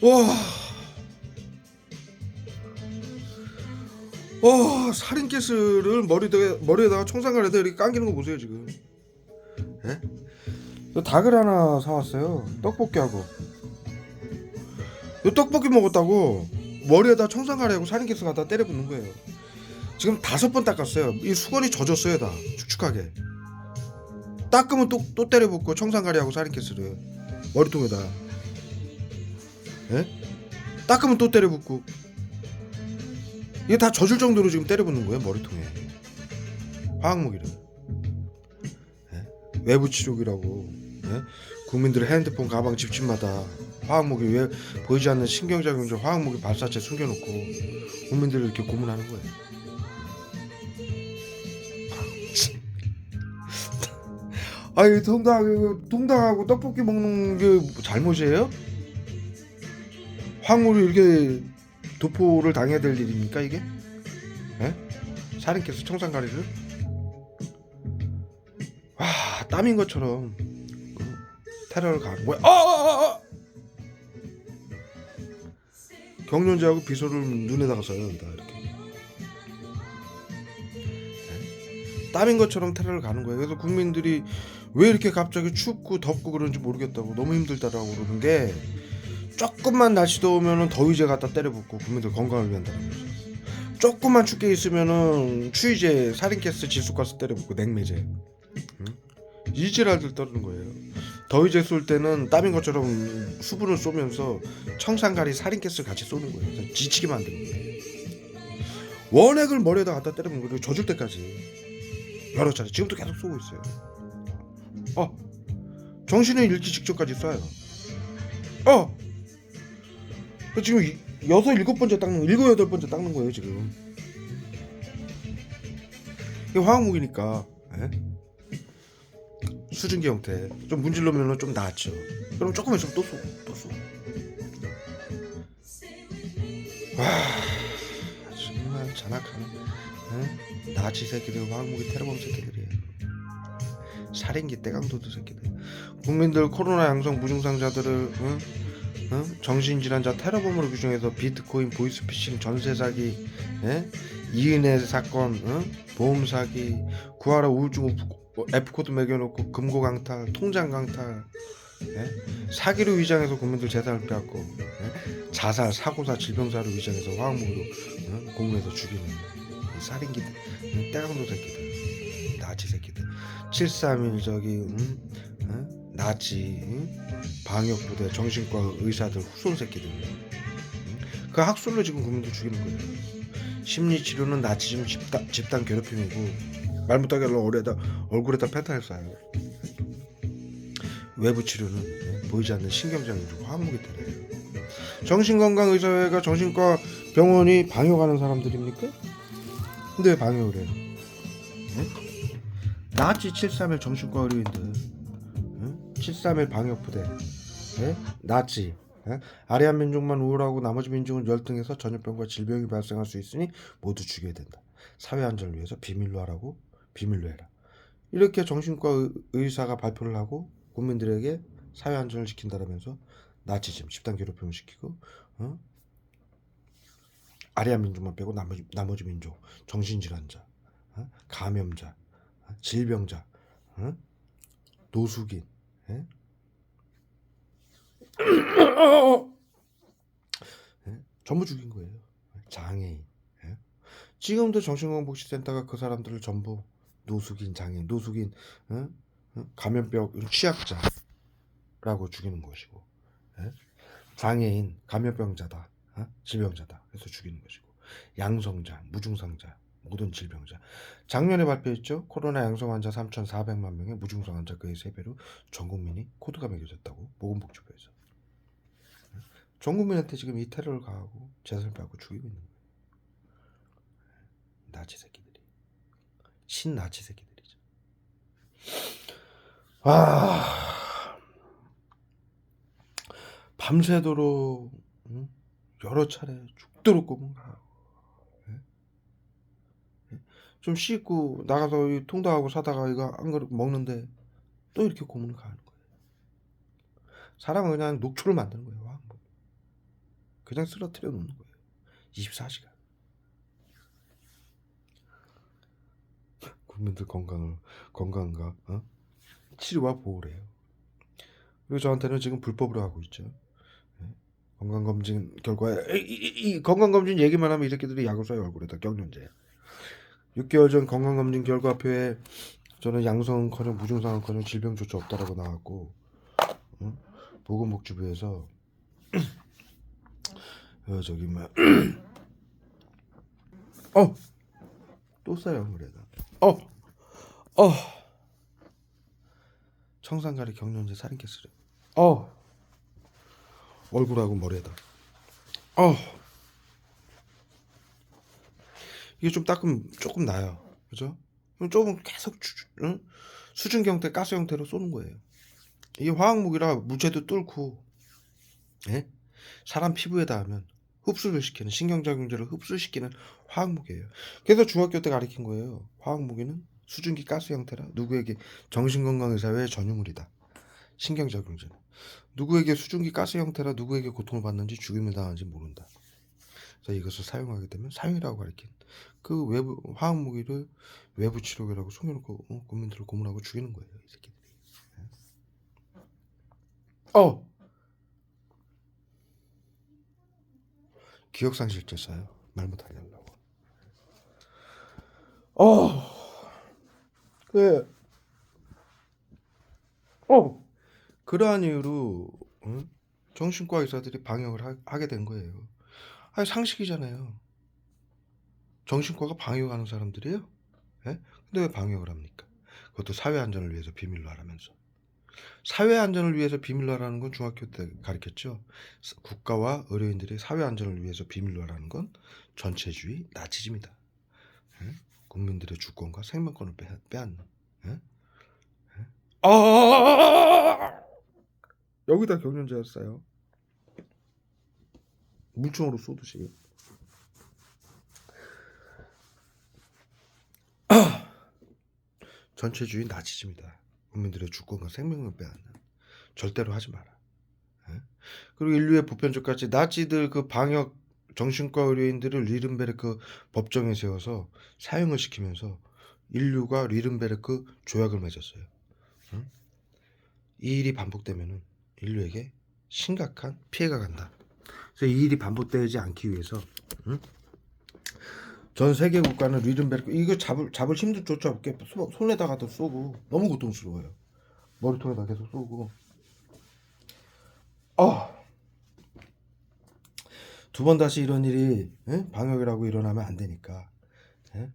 와. 와 살인 가스를 머리에다가 머리에다가 청산가루에다 이렇게 감기는 거 보세요 지금. 예? 저 닭을 하나 사 왔어요. 떡볶이하고. 이 떡볶이 먹었다고 머리에다 청산가루하고 살인가스 갖다 때려 붓는 거예요. 지금 다섯 번 닦았어요. 이 수건이 젖었어요 다 축축하게. 닦으면 또, 또 때려 붓고 청산가루하고 살인가스를 머리통에다. 예? 닦으면 또 때려 붓고. 이게 다 젖을 정도로 지금 때려 붓는 거예요 머리통에. 화학무기를. 예? 외부 치료기라고. 예? 국민들의 핸드폰, 가방, 집집마다 화학무기 왜 보이지 않는 신경작용제 화학무기 발사체 숨겨놓고 국민들을 이렇게 고문하는 거예요. 아니 통닭 통닭하고 떡볶이 먹는 게 잘못이에요? 황홀이 이렇게 도포를 당해야 될 일입니까 이게? 예? 살인캐스 청산가리를? 와 땀인 것처럼 그 테러를 가한 뭐야? 아, 아, 아! 경련제하고 비소를 눈에다가 써요 다 이렇게 예? 땀인 것처럼 테러를 가는 거예요. 그래서 국민들이 왜 이렇게 갑자기 춥고 덥고 그런지 모르겠다고 너무 힘들다라고 그러는 게 조금만 날씨 더우면은 더위제 갖다 때려붓고 국민들 건강을 위한다는 거죠. 조금만 춥게 있으면은 추위제, 살인가스, 질소가스 때려붓고 냉매제. 응? 이지랄들 떠는 거예요. 더위제 쏠 때는 땀인 것처럼 수분을 쏘면서 청산가리, 살인가스를 같이 쏘는 거예요. 지치게 만드는 거예요. 원액을 머리에다 갖다 때리는 거예요. 젖을 때까지 여러 차례 지금도 계속 쏘고 있어요. 어, 정신을 잃기 직전까지 쏴요. 어, 그 지금 이- 여섯 일곱 번째 닦는 거, 일곱 여덟 번째 닦는 거예요 지금. 이게 화학무기니까 예? 수증기 형태 좀 문질러면 좀 나았죠. 그럼 조금 있으면 또 쏘고 또 쏘고. 와 정말 잔악한 예? 나치 새끼들 화학무기 테러범 새끼들이에요. 살인기 떼강도드 새끼들. 국민들 코로나 양성 무증상자들을 응? 응? 정신질환자 테러범으로 규정해서 비트코인 보이스피싱 전세 사기 예? 이은혜 사건 응? 보험 사기 구하라 우울증 F 코드 매겨놓고 금고 강탈 통장 강탈 예? 사기로 위장해서 국민들 재산을 빼앗고 예? 자살 사고사 질병사로 위장해서 화학무기로 응? 공무해서 죽이는 이 살인기 응? 떼강도 새끼들 나치 새끼들 731 저기 응? 응? 나치 응? 방역부대 정신과 의사들 후손 새끼들 응? 그 학술로 지금 국민들 죽이는 거예요 심리치료는 나치즘 집단, 집단 괴롭힘이고 말 못하게 하려고 얼에다, 얼굴에다 펜타일 쏴요 외부 치료는 응? 보이지 않는 신경장애로 화학무기 때려요 정신건강의사회가 정신과 병원이 방역하는 사람들입니까? 근데 왜 방역을 해요? 응? 나치 731 정신과 의료인들 응? 731 방역부대 예? 나치 예? 아리안 민족만 우월하고 나머지 민족은 열등해서 전염병과 질병이 발생할 수 있으니 모두 죽여야 된다 사회 안전을 위해서 비밀로 하라고 비밀로 해라 이렇게 정신과 의- 의사가 발표를 하고 국민들에게 사회 안전을 지킨다라면서 나치즘 집단 괴롭힘을 시키고 어? 아리안 민족만 빼고 나머지 나머지 민족 정신질환자 어? 감염자 어? 질병자 어? 노숙인 예? 예? 전부 죽인 거예요. 장애인. 예? 지금도 정신건강복지센터가 그 사람들을 전부 노숙인, 장애인, 노숙인? 감염병 취약자라고 죽이는 것이고, 예? 장애인, 감염병자다, 어? 질병자다. 그래서 죽이는 것이고, 양성자, 무증상자, 모든 질병자. 작년에 발표했죠. 코로나 양성 환자 3,400만 명의 무증상 환자 그의 3배로 전 국민이 코드가 매겨졌다고 보건복지부에서. 전 국민한테 지금 이 테러를 가하고 재산을 빼고 죽이고 있는 거예요. 나치 새끼들이. 신나치 새끼들이죠. 아. 밤새도록 응? 여러 차례 죽도록 꼬문 가고 예? 예? 좀 씻고 나가서 이 통닭하고 사다가 이거 한 그릇 먹는데 또 이렇게 고문을 가는 거예요. 사람은 그냥 녹초를 만드는 거예요. 화학무. 그냥 쓰러뜨려 놓는 거예요. 24시간. 국민들 건강을 건강과 어? 치료와 보호를 해요. 그리고 저한테는 지금 불법으로 하고 있죠. 예? 건강검진 결과에 이, 이, 이 건강검진 얘기만 하면 이 새끼들이 약을 쏴요 얼굴에다 경련제. 6개월 전 건강검진 결과표에 저는 양성커녕 무증상은커녕 질병조차 없다라고 나왔고 어? 보건복지부에서 어, 저기 뭐야 어또 써요 물에다 어 어! 청산가리 경련제 살인 케스를 어! 얼굴하고 머리에다. 어 이게 좀 닦으면 조금 나요 그죠? 조금 계속 주, 응? 수증기 형태 가스 형태로 쏘는 거예요 이게 화학무기라 무채도 뚫고 예? 사람 피부에 닿으면 흡수를 시키는 신경작용제를 흡수시키는 화학무기예요. 그래서 중학교 때 가르친 거예요. 화학무기는 수증기 가스 형태라 누구에게 정신건강의사회의 전유물이다. 신경작용제는 누구에게 수증기 가스 형태라 누구에게 고통을 받는지 죽임을 당하는지 모른다. 그래서 이것을 사용하게 되면 사용이라고 가르친 그 외부 화학 무기를 외부 치료기라고 숨겨놓고 어, 국민들을 고문하고 죽이는 거예요. 이 새끼들이. 예. 어 기억상실제 써요. 말 못하게 하려고. 어, 그, 어, 그러한 이유로 응? 정신과 의사들이 방역을 하, 하게 된 거예요. 아니 상식이잖아요. 정신과가 방역하는 사람들이에요. 예? 근데 왜 방역을 합니까? 그것도 사회 안전을 위해서 비밀로 하라면서. 사회 안전을 위해서 비밀로 하라는 건 중학교 때 가르쳤죠. 스- 국가와 의료인들이 사회 안전을 위해서 비밀로 하라는 건 전체주의 나치즘이다. 예? 국민들의 주권과 생명권을 빼, 빼앗는. 예? 예? 아! 여기다 경련제였어요. 물총으로 쏘듯이. 전체주의 나치즘이다. 국민들의 주권과 생명을 빼앗는 절대로 하지 마라. 예? 그리고 인류의 보편적까지 나치들 그 방역 정신과 의료인들을 리른베르크 법정에 세워서 사형을 시키면서 인류가 리른베르크 조약을 맺었어요. 응? 이 일이 반복되면은 인류에게 심각한 피해가 간다. 그래서 이 일이 반복되지 않기 위해서 응? 전 세계 국가는 리른베르크 이거 잡을 잡을 힘도 조차 없게 소- 손에다가도 쏘고 너무 고통스러워요. 머리통에다 계속 쏘고. 아. 두번 다시 이런 일이 예? 방역이라고 일어나면 안 되니까 예?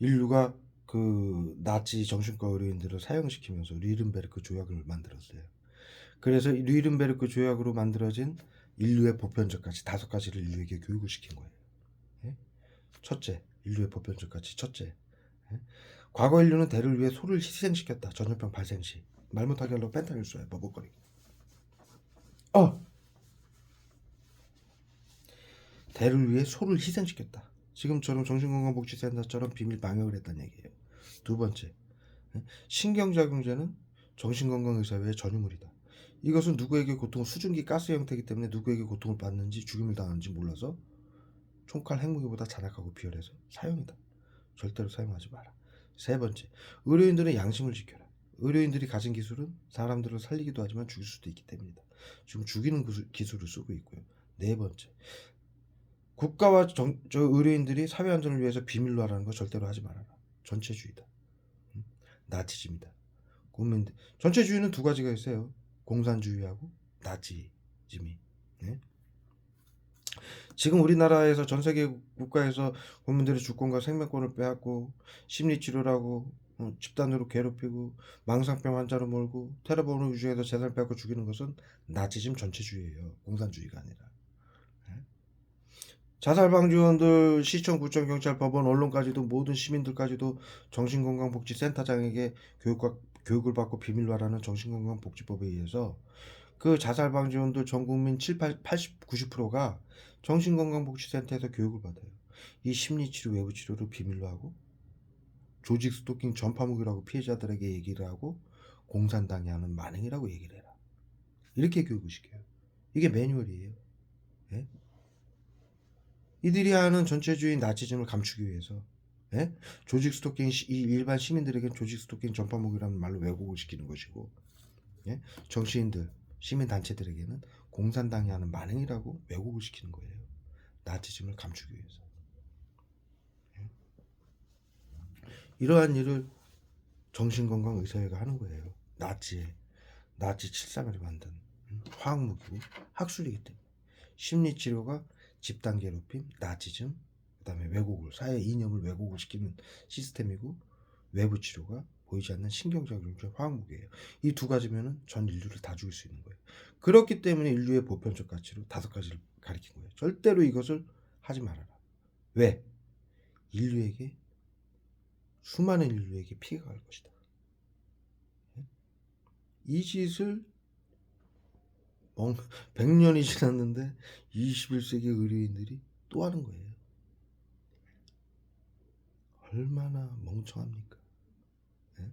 인류가 그 나치 정신과 의료인들을 사형시키면서 리른베르크 조약을 만들었어요. 그래서 이 리른베르크 조약으로 만들어진 인류의 보편적 가치 다섯 가지를 인류에게 교육을 시킨 거예요. 예? 첫째, 인류의 보편적 가치 첫째. 예? 과거 인류는 대를 위해 소를 희생시켰다. 전염병 발생 시. 말 못하게 하려고 펜타닐 쏴요. 버벅거리게. 어! 대를 위해 소를 희생시켰다. 지금처럼 정신건강복지센터처럼 비밀 방역을 했다는 얘기예요. 두 번째, 예? 신경작용제는 정신건강의사회의 전유물이다. 이것은 누구에게 고통을 수증기 가스 형태이기 때문에 누구에게 고통을 받는지 죽임을 당하는지 몰라서 총칼 핵무기보다 잔악하고 비열해서 사용이다. 절대로 사용하지 마라. 세 번째, 의료인들은 양심을 지켜라. 의료인들이 가진 기술은 사람들을 살리기도 하지만 죽일 수도 있기 때문이다. 지금 죽이는 기술- 기술을 쓰고 있고요. 네 번째, 국가와 정, 저 의료인들이 사회 안전을 위해서 비밀로 하라는 거 절대로 하지 말아라. 전체주의다. 음? 나치즘이다. 국민들 전체주의는 두 가지가 있어요. 공산주의하고 나치즘이. 예? 지금 우리나라에서 전 세계 국가에서 국민들의 주권과 생명권을 빼앗고 심리치료라고 어, 집단으로 괴롭히고 망상병 환자로 몰고 테러범으로 유죄해서 재산을 빼앗고 죽이는 것은 나치즘 전체주의예요. 공산주의가 아니라. 예? 자살방지원들 시청, 구청, 경찰, 법원, 언론까지도 모든 시민들까지도 정신건강복지센터장에게 교육과, 교육을 받고 비밀로 하라는 정신건강복지법에 의해서 그 자살 방지원들 전 국민 7, 8, 80, 90%가 정신건강복지센터에서 교육을 받아요. 이 심리치료, 외부치료를 비밀로 하고 조직 스토킹 전파무기라고 피해자들에게 얘기를 하고 공산당이 하는 만행이라고 얘기를 해라. 이렇게 교육을 시켜요. 이게 매뉴얼이에요. 예? 이들이 하는 전체주의 나치즘을 감추기 위해서 예? 조직 스토킹 시- 이 일반 시민들에겐 조직 스토킹 전파목이라는 말로 왜곡을 시키는 것이고 예? 정치인들 시민 단체들에게는 공산당이 하는 만행이라고 왜곡을 시키는 거예요. 나치즘을 감추기 위해서. 예? 이러한 일을 정신건강의사회가 하는 거예요. 나치에 나치 73을 만든 음, 화학무기고 학술이기 때문에 심리치료가 집단 괴롭힘, 나치즘, 그다음에 왜곡을 사회 이념을 왜곡을 시키는 시스템이고 외부 치료가 보이지 않는 신경작용적 화학무기예요. 이 두 가지면은 전 인류를 다 죽일 수 있는 거예요. 그렇기 때문에 인류의 보편적 가치로 다섯 가지를 가리킨 거예요. 절대로 이것을 하지 말아라. 왜? 인류에게 수많은 인류에게 피해가 갈 것이다. 이 짓을 100년이 지났는데 21세기 의료인들이 또 하는 거예요. 얼마나 멍청합니까? 예?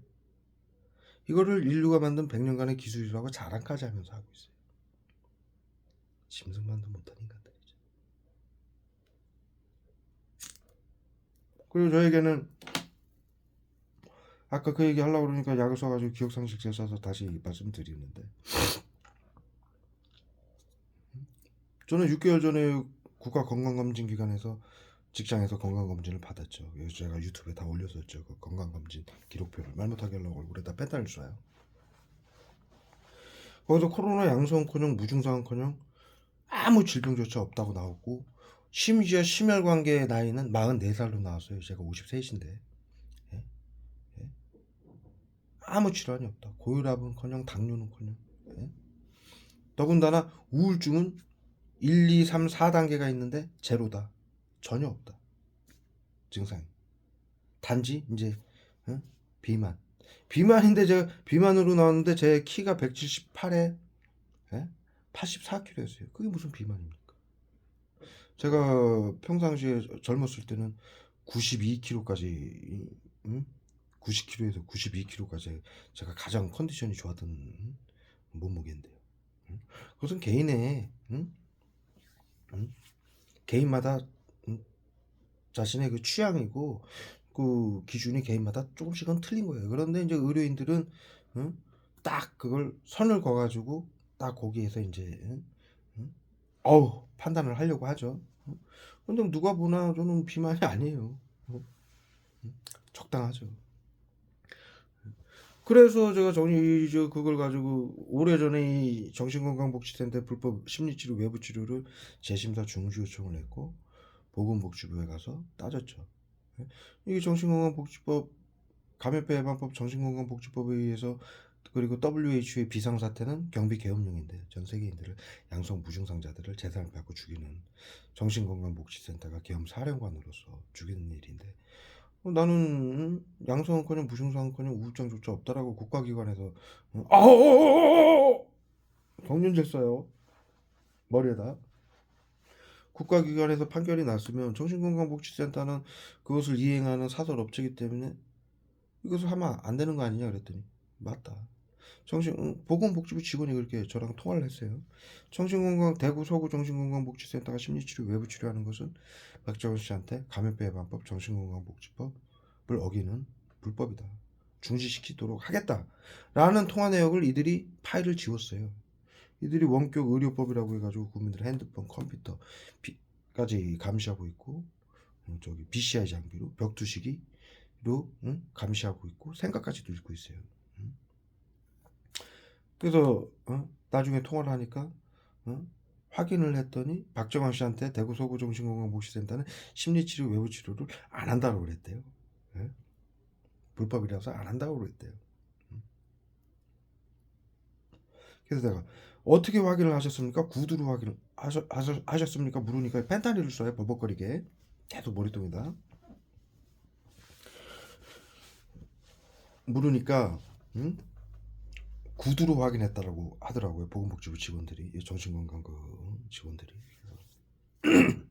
이거를 인류가 만든 100년간의 기술이라고 자랑까지 하면서 하고 있어요. 짐승만도 못한 인간들이죠. 그리고 저에게는 아까 그 얘기 하려고 그러니까 약을 써가지고 기억상실제 써서 다시 말씀드리는데 저는 6개월 전에 국가건강검진기관에서 직장에서 건강검진을 받았죠. 그래서 제가 유튜브에 다 올렸었죠. 그 건강검진 기록표를 말 못하게 하려고 얼굴에다 펜타를 쏴요. 거기서 코로나 양성커녕 무증상커녕 아무 질병조차 없다고 나오고 심지어 심혈관계의 나이는 44살로 나왔어요. 제가 53인데 아무 질환이 없다. 고혈압은커녕 당뇨는커녕 예? 더군다나 우울증은 1, 2, 3, 4단계가 있는데 제로다. 전혀 없다. 증상이. 단지 이제 어? 비만. 비만인데 제가 비만으로 나왔는데 제 키가 178에 예? 84kg였어요. 그게 무슨 비만입니까? 제가 평상시에 젊었을 때는 92kg까지 음? 90kg에서 92kg까지 제가 가장 컨디션이 좋았던 몸무게인데요. 응? 그것은 개인의 응? 응? 개인마다 응? 자신의 그 취향이고 그 기준이 개인마다 조금씩은 틀린 거예요. 그런데 이제 의료인들은 응? 딱 그걸 선을 그어가지고 딱 거기에서 이제 응? 응? 어우 판단을 하려고 하죠. 응? 근데 누가 보나 저는 비만이 아니에요. 적당하죠. 그래서 제가 정리 저 그걸 가지고 오래 전에 이 정신건강복지센터 불법 심리치료 외부 치료를 재심사 중지 요청을 했고 보건복지부에 가서 따졌죠. 예? 이게 정신건강복지법 감염병 예방법 정신건강복지법에 의해서 그리고 WHO의 비상사태는 경비 계엄령인데 전 세계인들을 양성 무증상자들을 재산을 뺏고 죽이는 정신건강복지센터가 계엄 사령관으로서 죽이는 일인데 어, 나는 음, 양성은커녕 무증상은커녕 우울증조차 없다라고 국가기관에서 어, 아오 경륜제 써요 머리에다 국가기관에서 판결이 났으면 정신건강복지센터는 그것을 이행하는 사설업체이기 때문에 이것을 하면 안 되는 거 아니냐 그랬더니 맞다 정신 응, 보건복지부 직원이 그렇게 저랑 통화를 했어요 정신건강 대구 서구 정신건강복지센터가 심리치료 외부 치료하는 것은 박정훈 씨한테 감염병 예방법 정신건강복지법을 어기는 불법이다. 중지시키도록 하겠다라는 통화 내역을 이들이 파일을 지웠어요. 이들이 원격 의료법이라고 해가지고 국민들 핸드폰, 컴퓨터까지 감시하고 있고 어, 저기 BCI 장비로 벽두시기로 응? 감시하고 있고 생각까지도 읽고 있어요. 응? 그래서 어? 나중에 통화를 하니까 어? 확인을 했더니 박정환 씨한테 대구 서구 정신건강복지센터는 심리치료 외부 치료를 안 한다고 그랬대요. 예? 불법이라서 안 한다고 그랬대요. 음. 그래서 내가 어떻게 확인을 하셨습니까? 구두로 확인을 하셨, 하셨, 하셨습니까? 물으니까 펜타닐을 써요. 버벅거리게 계속 머리통에다 물으니까 응? 구두로 확인했다라고 하더라고요. 보건복지부 직원들이 이 정신건강 그 직원들이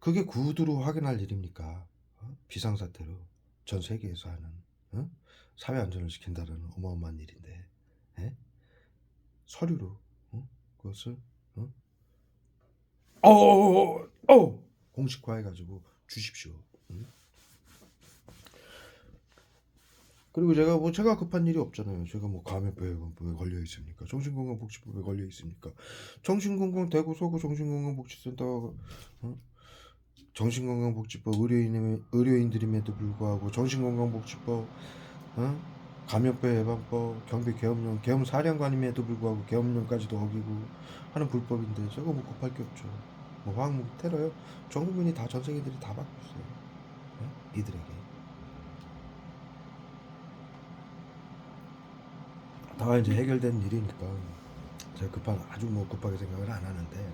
그게 구두로 확인할 일입니까? 어? 비상사태로 전 세계에서 하는 어? 사회 안전을 지킨다는 어마어마한 일인데 에? 서류로 어? 그것을 어? 어, 어, 공식화해가지고 주십시오. 응? 그리고 제가 뭐 제가 급한 일이 없잖아요. 제가 뭐 감염병에 걸려 있습니까? 정신건강복지법에 걸려 있습니까? 정신건강 대구 서구 정신건강복지센터 어? 정신건강복지법 의료인 의료인들임에도 불구하고 정신건강복지법 어? 감염병 예방법 경비 계엄령 계엄 사령관임에도 불구하고 계엄령까지도 어기고 하는 불법인데 저거 뭐 급할 게 없죠. 뭐 화학무기 테러요? 전 국민이 다 전 세계들이 다 받고 있어요. 어? 이들에게. 다 이제 해결된 일이니까 제가 급한 아주 뭐 급하게 생각을 안 하는데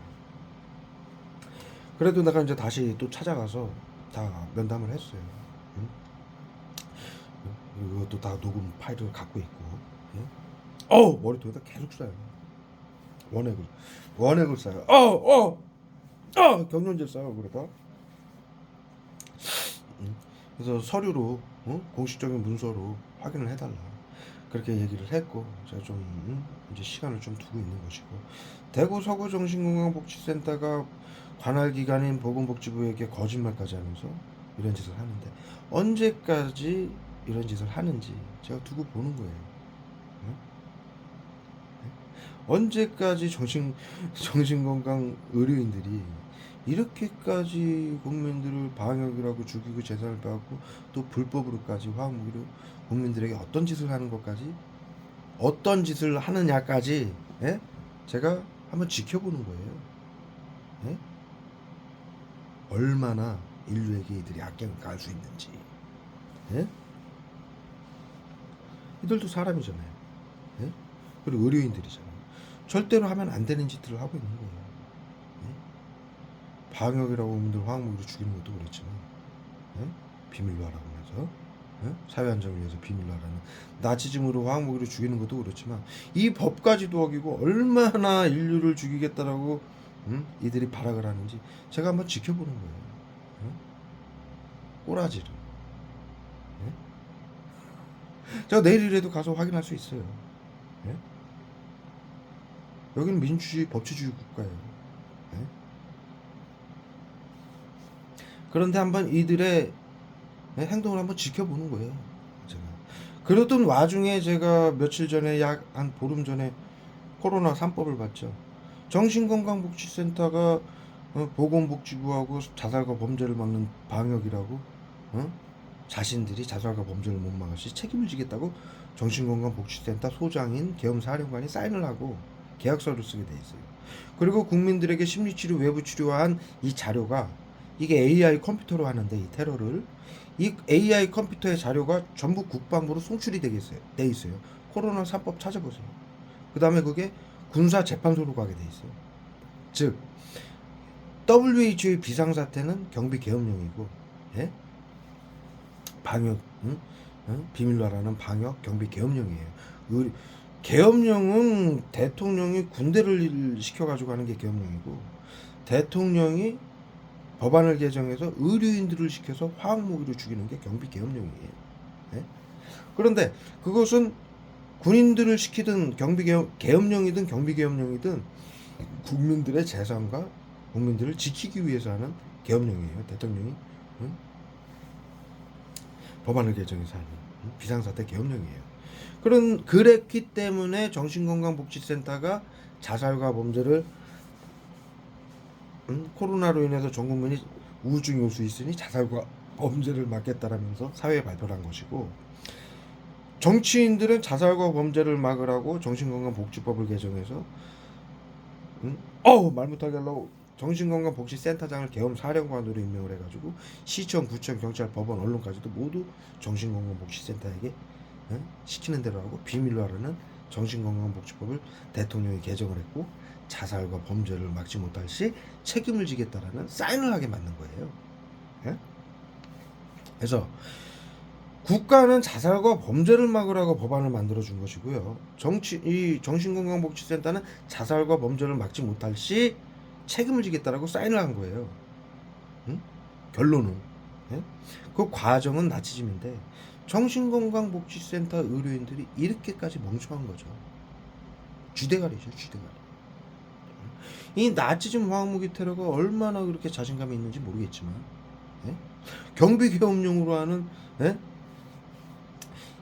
그래도 내가 이제 다시 또 찾아가서 다 면담을 했어요. 응? 또다 녹음 파일을 갖고 있고. 응? 어 머리통에다 계속 쏴요. 원액을 원액을 쏴요. 어어 어, 경련제 쏴요 그러다. 응? 그래서 서류로 어? 공식적인 문서로 확인을 해달라. 그렇게 얘기를 했고 제가 좀 음, 이제 시간을 좀 두고 있는 것이고 대구 서구 정신건강복지센터가 관할 기관인 보건복지부에게 거짓말까지 하면서 이런 짓을 하는데 언제까지 이런 짓을 하는지 제가 두고 보는 거예요. 응? 네? 언제까지 정신 정신건강 의료인들이 이렇게까지 국민들을 방역이라고 죽이고 재산을 빼앗고 또 불법으로까지 화학무기로 국민들에게 어떤 짓을 하는 것까지 어떤 짓을 하느냐까지 예? 제가 한번 지켜보는 거예요. 예? 얼마나 인류에게 이들이 악행을 가할 수 있는지. 예? 이들도 사람이잖아요. 예? 그리고 의료인들이잖아요. 절대로 하면 안 되는 짓들을 하고 있는 거예요. 예? 방역이라고 하면 화학무기로 죽이는 것도 그렇지만 예? 비밀로 하라고 해서 예? 사회 안정을 위해서 비밀로 하라는 나치즘으로 화학무기로 죽이는 것도 그렇지만 이 법까지도 어기고 얼마나 인류를 죽이겠다라고 음? 이들이 발악을 하는지 제가 한번 지켜보는 거예요. 예? 꼬라지를. 예? 제가 내일이라도 가서 확인할 수 있어요. 예? 여기는 민주주의, 법치주의 국가예요. 예? 그런데 한번 이들의 예, 행동을 한번 지켜보는 거예요. 제가. 그러던 와중에 제가 며칠 전에 약 한 보름 전에 코로나 3법을 봤죠. 정신건강복지센터가 어, 보건복지부하고 자살과 범죄를 막는 방역이라고 어? 자신들이 자살과 범죄를 못 막을 시 책임을 지겠다고 정신건강복지센터 소장인 계엄사령관이 사인을 하고 계약서를 쓰게 돼 있어요. 그리고 국민들에게 심리치료 외부 치료한 이 자료가 이게 AI 컴퓨터로 하는데 이 테러를 이 AI 컴퓨터의 자료가 전부 국방부로 송출이 되게 있어요. 돼 있어요. 코로나 3법 찾아보세요. 그 다음에 그게 군사 재판소로 가게 돼 있어요. 즉 WHO의 비상사태는 경비 계엄령이고 예? 방역 응? 응? 비밀로라는 방역 경비 계엄령이에요. 의, 계엄령은 대통령이 군대를 시켜가지고 하는 게 계엄령이고 대통령이 법안을 개정해서 의료인들을 시켜서 화학무기로 죽이는 게 경비 계엄령이에요. 예? 그런데 그것은 군인들을 시키든 경비 계엄, 계엄령이든 경비 계엄령이든 국민들의 재산과 국민들을 지키기 위해서 하는 계엄령이에요. 대통령이 응? 법안을 개정해서 하는 응? 비상사태 계엄령이에요. 그런 그랬기 때문에 정신건강복지센터가 자살과 범죄를 응? 코로나로 인해서 전 국민이 우울증이 올 수 있으니 자살과 범죄를 막겠다라면서 사회에 발표를 한 것이고 정치인들은 자살과 범죄를 막으라고 정신건강복지법을 개정해서 응? 어우 말 못하게 하려고 정신건강복지센터장을 계엄 사령관으로 임명을 해가지고 시청, 구청, 경찰, 법원, 언론까지도 모두 정신건강복지센터에게 응? 시키는 대로 하고 비밀로 하라는 정신건강복지법을 대통령이 개정을 했고 자살과 범죄를 막지 못할 시 책임을 지겠다라는 사인을 하게 만든 거예요. 예? 그래서 국가는 자살과 범죄를 막으라고 법안을 만들어 준 것이고요. 정치 이 정신건강복지센터는 자살과 범죄를 막지 못할 시 책임을 지겠다라고 사인을 한 거예요. 응? 결론은 예? 그 과정은 나치즘인데 정신건강복지센터 의료인들이 이렇게까지 멍청한 거죠. 쥐대가리죠, 쥐대가리. 응? 이 나치즘 화학무기 테러가 얼마나 그렇게 자신감이 있는지 모르겠지만 예? 경비계엄용으로 하는 예?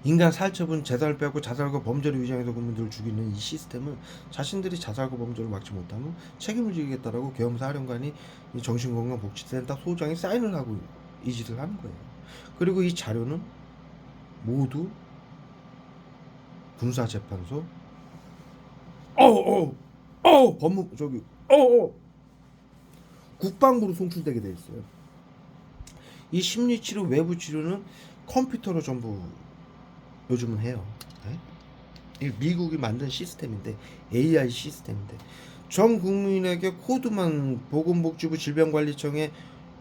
인간 살처분 재산을 빼앗고 자살과 범죄를 위장해서 국민들을 죽이는 이 시스템을 자신들이 자살과 범죄를 막지 못하면 책임을 지겠다라고 계엄사령관이 이 정신건강복지센터 소장이 사인을 하고 이 짓을 하는 거예요. 그리고 이 자료는 모두 군사재판소 어어 어 법무 저기 어어 국방부로 송출되게 돼 있어요. 이 심리치료 외부 치료는 컴퓨터로 전부 요즘은 해요. 네? 이 미국이 만든 시스템인데 AI 시스템인데 전 국민에게 코드만 보건복지부 질병관리청에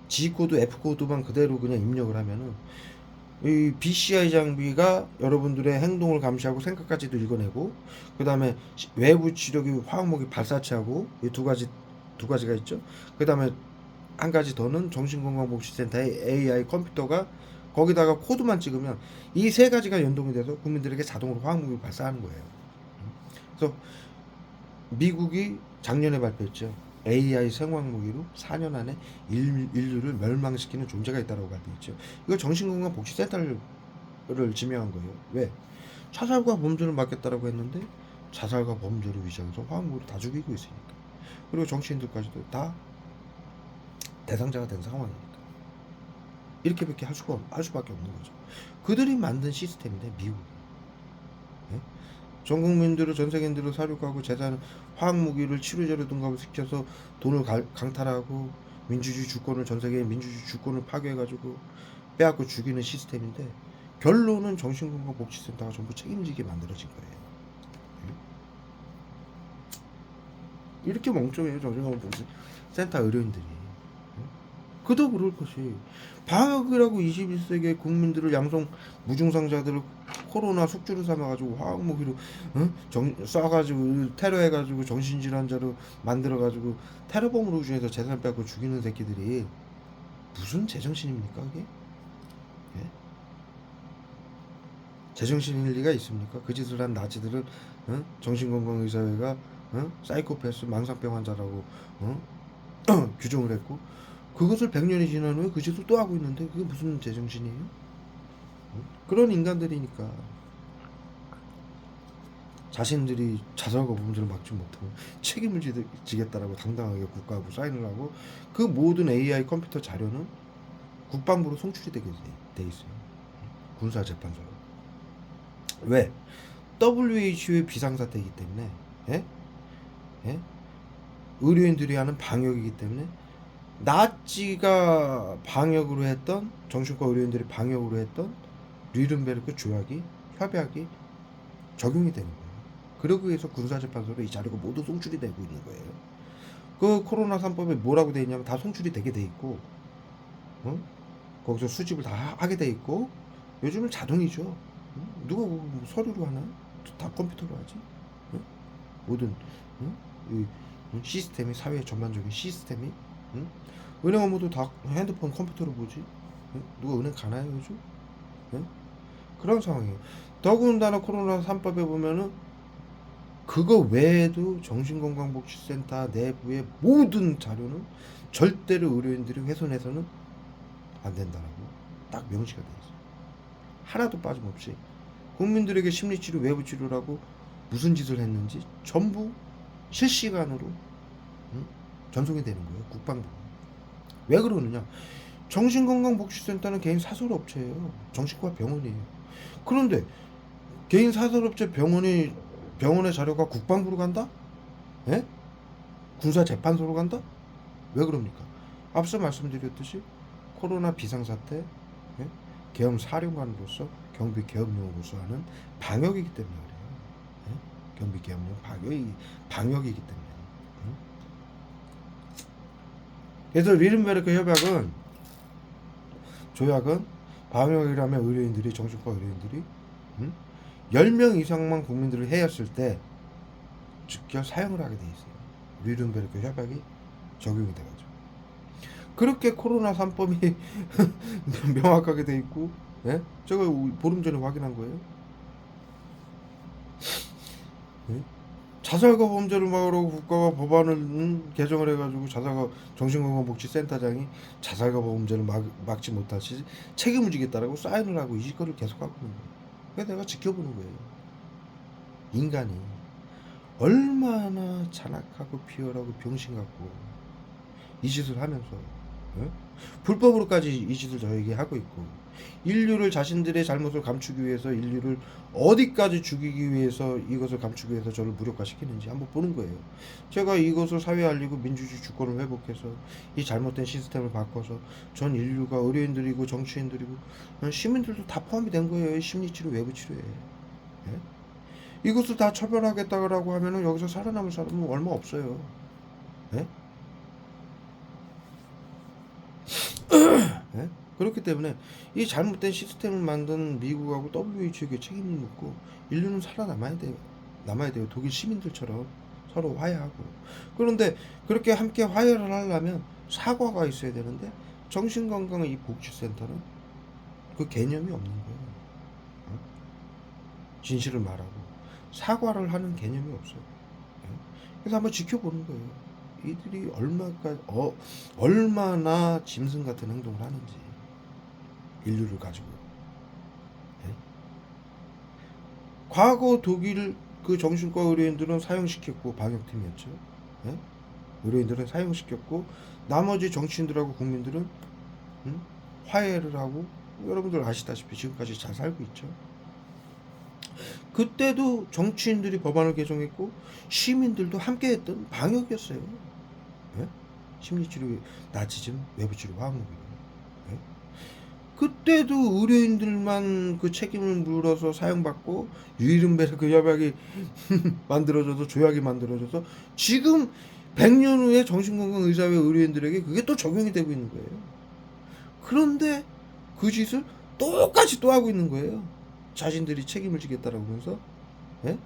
G 코드, F 코드만 그대로 그냥 입력을 하면은 이 BCI 장비가 여러분들의 행동을 감시하고 생각까지도 읽어내고 그 다음에 외부 치료기 화학목이 발사체하고 이 두 가지 두 가지가 있죠. 그 다음에 한 가지 더는 정신건강복지센터의 AI 컴퓨터가 거기다가 코드만 찍으면 이 세 가지가 연동이 돼서 국민들에게 자동으로 화학무기를 발사하는 거예요. 그래서 미국이 작년에 발표했죠. AI 생화학무기로 4년 안에 인- 인류를 멸망시키는 존재가 있다고 발표했죠. 이거 정신건강복지센터를 지명한 거예요. 왜? 자살과 범죄를 막겠다라고 했는데 자살과 범죄를 위장해서 화학무기로 다 죽이고 있으니까. 그리고 정치인들까지도 다 대상자가 된 상황이니까. 이렇게밖에 할 수가 할 수밖에 없는 거죠. 그들이 만든 시스템인데 미국. 예? 전 국민들을 전 세계인들을 사륙하고 재산 화학 무기를 치료제로 등급을 시켜서 돈을 갈- 강탈하고 민주주의 주권을 전 세계의 민주주의 주권을 파괴해가지고 빼앗고 죽이는 시스템인데 결론은 정신건강복지센터가 전부 책임지게 만들어진 거예요. 예? 이렇게 멍청해요 정신건강복지센터 의료인들이. 예? 그도 그럴 것이 방역이라고 21세기의 국민들을 양성 무증상자들을 코로나 숙주를 삼아가지고 화학무기로 어? 정, 쏴가지고 테러해가지고 정신질환자로 만들어가지고 테러범으로 중에서 재산 빼고 죽이는 새끼들이 무슨 제정신입니까 그게? 예? 제정신일 리가 있습니까? 그 짓을 한 나치들은 어? 정신건강의사회가 어? 사이코패스 망상병 환자라고 어? 규정을 했고 그것을 100년이 지난 후에 그 짓을 또 하고 있는데 그게 무슨 제정신이에요? 응? 그런 인간들이니까 자신들이 자살과 범죄를 막지 못하고 책임을 지- 지겠다라고 당당하게 국가하고 사인을 하고 그 모든 AI 컴퓨터 자료는 국방부로 송출이 되게 돼, 돼 있어요. 군사재판소로. 왜? WHO의 비상사태이기 때문에, 예? 예? 의료인들이 하는 방역이기 때문에 나치가 방역으로 했던 정신과 의료인들이 방역으로 했던 뉘른베르크 조약이 협약이 적용이 되는 거예요. 그러기 위해서 군사재판소로 이 자료가 모두 송출이 되고 있는 거예요. 그 코로나 3법에 뭐라고 돼 있냐면 다 송출이 되게 돼 있고, 어? 거기서 수집을 다 하- 하게 돼 있고, 요즘은 자동이죠. 응? 누가 뭐 서류로 하나? 다 컴퓨터로 하지. 응? 모든 응? 이 응? 시스템이 사회 전반적인 시스템이 응? 은행 업무도 다 핸드폰 컴퓨터로 보지. 응? 누가 은행 가나요 요즘? 응? 그런 상황이에요. 더군다나 코로나 3법에 보면은 그거 외에도 정신건강복지센터 내부의 모든 자료는 절대로 의료인들이 훼손해서는 안 된다라고 딱 명시가 돼 있어요. 하나도 빠짐없이 국민들에게 심리치료 외부 치료라고 무슨 짓을 했는지 전부 실시간으로 응? 전송이 되는 거예요. 국방부. 왜 그러느냐? 정신건강복지센터는 개인 사설업체예요. 정신과 병원이에요. 그런데 개인 사설업체 병원이 병원의 자료가 국방부로 간다? 예? 군사 재판소로 간다? 왜 그럽니까? 앞서 말씀드렸듯이 코로나 비상사태 예? 계엄 사령관으로서 경비 계엄용으로서 하는 방역이기 때문에 그래요. 예? 경비 계엄용 방역이 방역이기 때문에. 응? 그래서 리른베르크 협약은 조약은 방역이라면 의료인들이 정신과 의료인들이 응? 10명 이상만 국민들을 해였을 때 직접 사용을 하게 돼 있어요. 리른베르크 협약이 적용이 돼가지고 그렇게 코로나 3법이 명확하게 돼 있고 예? 제가 보름 전에 확인한 거예요. 예? 자살과 범죄를 막으려고 국가가 법안을 음, 개정을 해가지고 자살과 정신건강복지센터장이 자살과 범죄를 막, 막지 못하시 책임을 지겠다라고 사인을 하고 이 짓거리를 계속 하고 있는 거예요. 그래서 내가 지켜보는 거예요. 인간이 얼마나 잔악하고 비열하고 병신 같고 이 짓을 하면서 예? 불법으로까지 이 짓을 저에게 하고 있고 인류를 자신들의 잘못을 감추기 위해서 인류를 어디까지 죽이기 위해서 이것을 감추기 위해서 저를 무력화시키는지 한번 보는 거예요. 제가 이것을 사회에 알리고 민주주의 주권을 회복해서 이 잘못된 시스템을 바꿔서 전 인류가 의료인들이고 정치인들이고 시민들도 다 포함이 된 거예요. 심리치료, 외부치료에. 예? 이것을 다 처벌하겠다고 하면은 여기서 살아남을 사람은 얼마 없어요. 예? 예? 그렇기 때문에 이 잘못된 시스템을 만든 미국하고 WHO에게 책임을 묻고 인류는 살아남아야 돼요. 남아야 돼요. 독일 시민들처럼 서로 화해하고. 그런데 그렇게 함께 화해를 하려면 사과가 있어야 되는데 정신건강의 이 복지센터는 그 개념이 없는 거예요. 어? 진실을 말하고 사과를 하는 개념이 없어요. 예? 그래서 한번 지켜보는 거예요. 이들이 얼마까지 어, 얼마나 짐승 같은 행동을 하는지 인류를 가지고 예? 과거 독일 그 정신과 의료인들은 사용시켰고 방역팀이었죠. 예? 의료인들은 사용시켰고 나머지 정치인들하고 국민들은 음? 화해를 하고 여러분들 아시다시피 지금까지 잘 살고 있죠. 그때도 정치인들이 법안을 개정했고 시민들도 함께했던 방역이었어요. 예? 심리치료, 나치즘, 외부치료, 화학무기. 예? 그때도 의료인들만 그 책임을 물어서 사용받고 유이름벨 그 약이 만들어져서 조약이 만들어져서 지금 100년 후에 정신건강의사회 의료인들에게 그게 또 적용이 되고 있는 거예요. 그런데 그 짓을 똑같이 또 하고 있는 거예요. 자신들이 책임을 지겠다라고 하면서 예?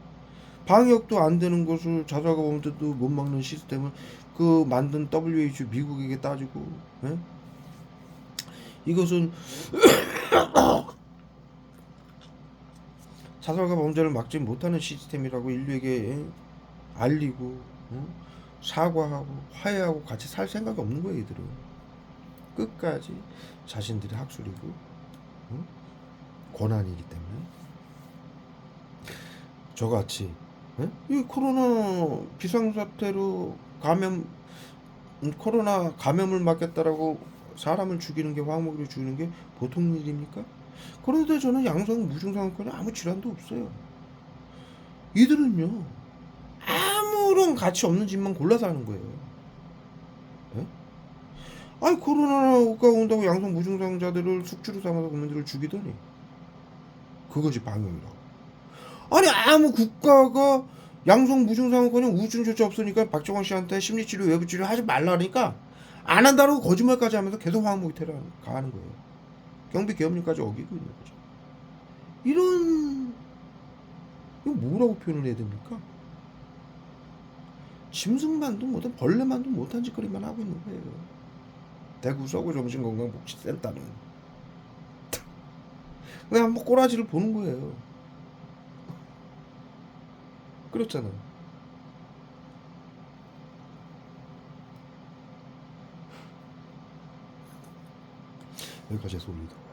방역도 안 되는 것을 자살과 범죄도 못 막는 시스템을 그 만든 WHO 미국에게 따지고 예? 이것은 자살과 범죄를 막지 못하는 시스템이라고 인류에게 예? 알리고 어? 사과하고 화해하고 같이 살 생각이 없는 거예요 이들은 끝까지 자신들이 학술이고 어? 권한이기 때문에 저같이 예? 이 코로나 비상사태로 감염 음, 코로나 감염을 막겠다라고 사람을 죽이는 게 화학무기를 죽이는 게 보통 일입니까? 그런데 저는 양성 무증상권에 아무 질환도 없어요. 이들은요 아무런 가치 없는 짓만 골라서 하는 거예요. 예? 아니 코로나가 온다고 양성 무증상자들을 숙주로 삼아서 국민들을 죽이더니 그것이 방역이라고. 아니 아무 국가가 양성 무증상권이 우증 조치 없으니까 박정원 씨한테 심리치료 외부치료 하지 말라니까 안 한다고 거짓말까지 하면서 계속 화학무기 테러 가하는 거예요. 경비 계엄령까지 어기고 있는 거죠. 이런 이거 뭐라고 표현을 해야 됩니까? 짐승만도 못한 벌레만도 못한 짓거리만 하고 있는 거예요. 대구 서구 정신건강복지센터는 그냥 한번 꼬라지를 보는 거예요. 그렇잖아. 여기까지 해서 올리도록